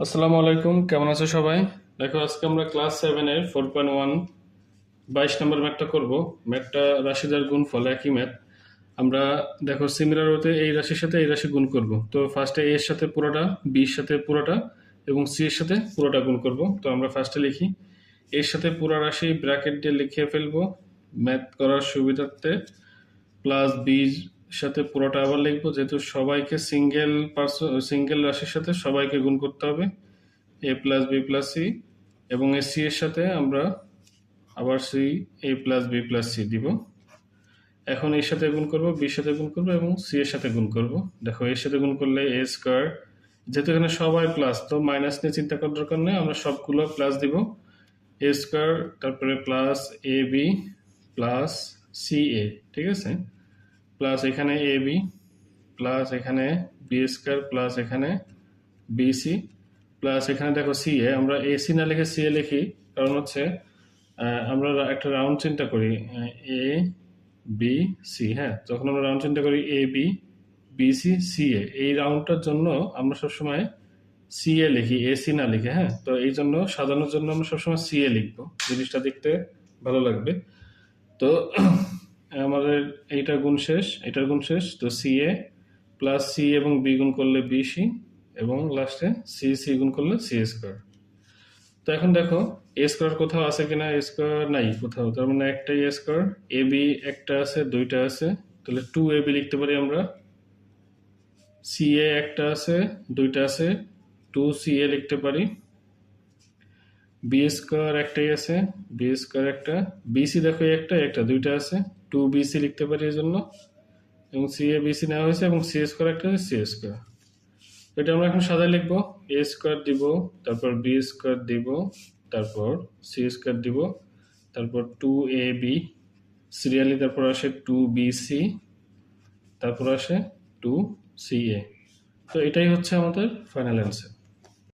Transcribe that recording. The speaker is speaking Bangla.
আসসালামু আলাইকুম, কেমন আছো সবাই? দেখো, আজকে আমরা ক্লাস সেভেনের ফোর পয়েন্ট ওয়ান বাইশ নম্বর ম্যাথটা করব। ম্যাথটা রাশিদার গুণফল, একই ম্যাথ আমরা দেখো সিমিলার হতে এই রাশির সাথে এই রাশি গুণ করব। তো ফার্স্টে এর সাথে পুরোটা বির সাথে পুরোটা, এবং সি এর সাথে পুরোটা গুণ করব। তো আমরা ফার্স্টে লিখি এর সাথে পুরো রাশি ব্র্যাকেট দিয়ে লিখে ফেলব। ম্যাথ করার সুবিধার্থে প্লাস বির সাথে পুরোটা আবার লিখব, যেহেতু সবাইকে সিঙ্গেল পার্সন সিঙ্গেল রাশির সাথে সবাইকে গুণ করতে হবে। A plus B plus C এবং এ সি এর সাথে আমরা আবার C A plus B plus C দিব। এখন এর সাথে গুণ করব বির সাথে গুণ করব এবং সি এর সাথে গুণ করব। দেখো এর সাথে গুণ করলে এ স্কোয়ার যেহেতু এখানে সবাই প্লাস তো মাইনাস নিয়ে চিন্তা করার দরকার নেই, আমরা সবগুলো প্লাস দিব। এ স্কোয়ার তারপরে plus A B plus C A ঠিক আছে? প্লাস এখানে এ বি প্লাস এখানে বি স্কোয়ার প্লাস এখানে বিসি প্লাস এখানে দেখো সি এ আমরা এসি না লিখে সি এ লিখি। কারণ হচ্ছে আমরা একটা রাউন্ড চিন্তা করি এ বি সি হ্যাঁ? যখন আমরা রাউন্ড চিন্তা করি A B BC C A, এই রাউন্ডটার জন্য আমরা সবসময় সি এ লিখি এসি না লিখে হ্যাঁ? তো এই জন্য সাজানোর জন্য আমরা সবসময় সি এ লিখব। জিনিসটা দেখতে ভালো লাগবে। তো আমাদের এইটার গুণ শেষ, এটার গুণ শেষ, তো সি এ প্লাস সি এবং বি গুণ করলে বি সি এবং লাস্টে সি সি গুণ করলে সি স্কোয়ার তো এখন দেখো এ স্কোয়ার কোথাও আছে কিনা? এ স্কোয়ার নাই কোথাও, তার মানে একটাই এ স্কোয়ার এ বি একটা আছে, দুইটা আছে, তাহলে টু এ বি লিখতে পারি আমরা। সি এ একটা আছে, দুইটা আছে টু সি এ লিখতে পারি। বি স্কোয়ার একটাই আছে বি স্কোয়ার একটা বিসি দেখো একটা একটা, দুইটা আছে। টু বিসি লিখতে পারি এই জন্য। এবং সি এ বিসি নেওয়া হয়েছে এবং সি স্কোয়ার একটা আছে সি স্কোয়ার এটা আমরা এখন সাদা লিখব। এ স্কোয়ার দিব, তারপর বি স্কোয়ার দিব, তারপর সি স্কোয়ার দিব, তারপর টু এ বি সিরিয়ালি তারপর আসে টু বি সি তারপর আসে টু সি এ তো এটাই হচ্ছে আমাদের ফাইনাল অ্যান্সার